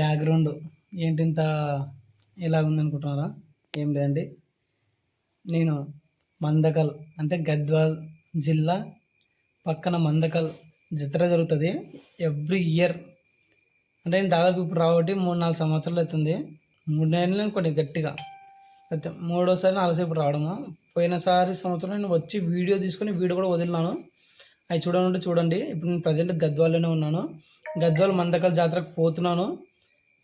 Background ఏంటి ఇంత ఇలా ఉందనుకుంటున్నారా ఏం లేదండి. నేను మందకల్ అంటే గద్వాల్ జిల్లా పక్కన మందకల్ జాతర జరుగుతుంది. ఎవ్రీ ఇయర్ అంటే నేను దాదాపు ఇప్పుడు రాబట్టి మూడు నాలుగు సంవత్సరాలు అవుతుంది. మూడు నెలలు అనుకోండి గట్టిగా. అయితే మూడోసారి నాలుగోసారి ఇప్పుడు రావడము. పోయినసారి సంవత్సరం నేను వచ్చి వీడియో తీసుకొని వీడియో కూడా వదిలినాను. అవి చూడాలంటే చూడండి. ఇప్పుడు నేను ప్రజెంట్ గద్వాల్లోనే ఉన్నాను. గద్వాల్ మందకల్ జాతరకు పోతున్నాను.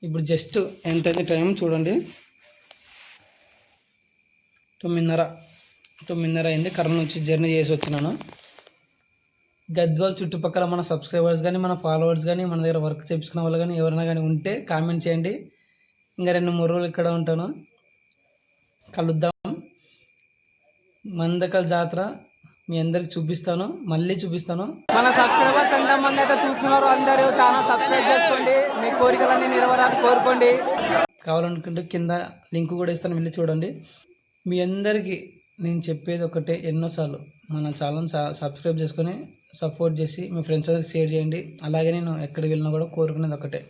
ఇప్పుడు జస్ట్ ఎంతైతే టైం చూడండి. తొమ్మిదిన్నర తొమ్మిదిన్నర అయింది. కర్నూలు నుంచి జర్నీ చేసి వచ్చినాను. గద్వాల్ చుట్టుపక్కల మన సబ్స్క్రైబర్స్ కానీ మన ఫాలోవర్స్ కానీ మన దగ్గర వర్క్ చేయించుకున్న వాళ్ళు కానీ ఎవరైనా కానీ ఉంటే కామెంట్ చేయండి. ఇంకా రెండు మూడు రోజులు ఇక్కడ ఉంటాను. కలుద్దాం. మందకల్ జాతర మీ అందరికి చూపిస్తాను మళ్ళీ చూపిస్తాను. మన సబ్స్క్రైబర్స్ ఎంత మంది అయితే చూస్తున్నారు అందరూ చాలా సబ్స్క్రైబ్ చేసుకోండి. మీ కోరికలన్నీ నెరవేరాలని కోరుకోండి. కావాలనుకుంటే కింద లింక్ కూడా ఇస్తాను వెళ్ళి చూడండి. మీ అందరికీ నేను చెప్పేది ఒకటే ఎన్నోసార్లు మన ఛానల్ సబ్స్క్రైబ్ చేసుకొని సపోర్ట్ చేసి మీ ఫ్రెండ్స్ అందరికి షేర్ చేయండి. అలాగే నేను ఎక్కడికి వెళ్ళినా కూడా కోరుకునేది ఒకటే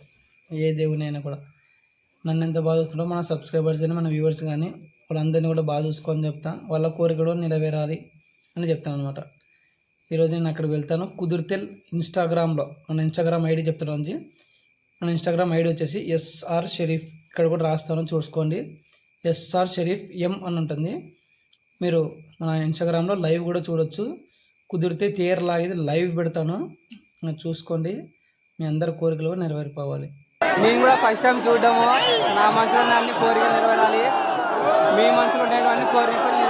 ఏ దేవుని అయినా కూడా. నన్ను ఎంత బాగా మన సబ్స్క్రైబర్స్ కానీ మన వ్యూవర్స్ కానీ వాళ్ళందరినీ కూడా బాగా చూసుకోని చెప్తా. వాళ్ళ కోరిక కూడా నెరవేరాలి. అని చెప్తాను అనమాట ఈరోజు నేను అక్కడికి వెళ్తాను. కుదిరితే ఇన్స్టాగ్రామ్లో మన ఇన్స్టాగ్రామ్ ఐడి చెప్తాను నుంచి మన ఇన్స్టాగ్రామ్ ఐడి వచ్చేసి ఎస్ఆర్ షరీఫ్. ఇక్కడ కూడా రాస్తాను చూసుకోండి. ఎస్ఆర్ షరీఫ్ ఎం అని ఉంటుంది. మీరు మన ఇన్స్టాగ్రామ్లో లైవ్ కూడా చూడొచ్చు. కుదిరితే తీరలాగేది లైవ్ పెడతాను. చూసుకోండి. మీ అందరి కోరికలు కూడా నెరవేరిపోవాలి. నేను కూడా ఫస్ట్ టైం చూడడము. నా మనసులో అన్ని కోరికలు నెరవేరాలి. మీ మనసులో ఉండేవన్నీ కోరికలు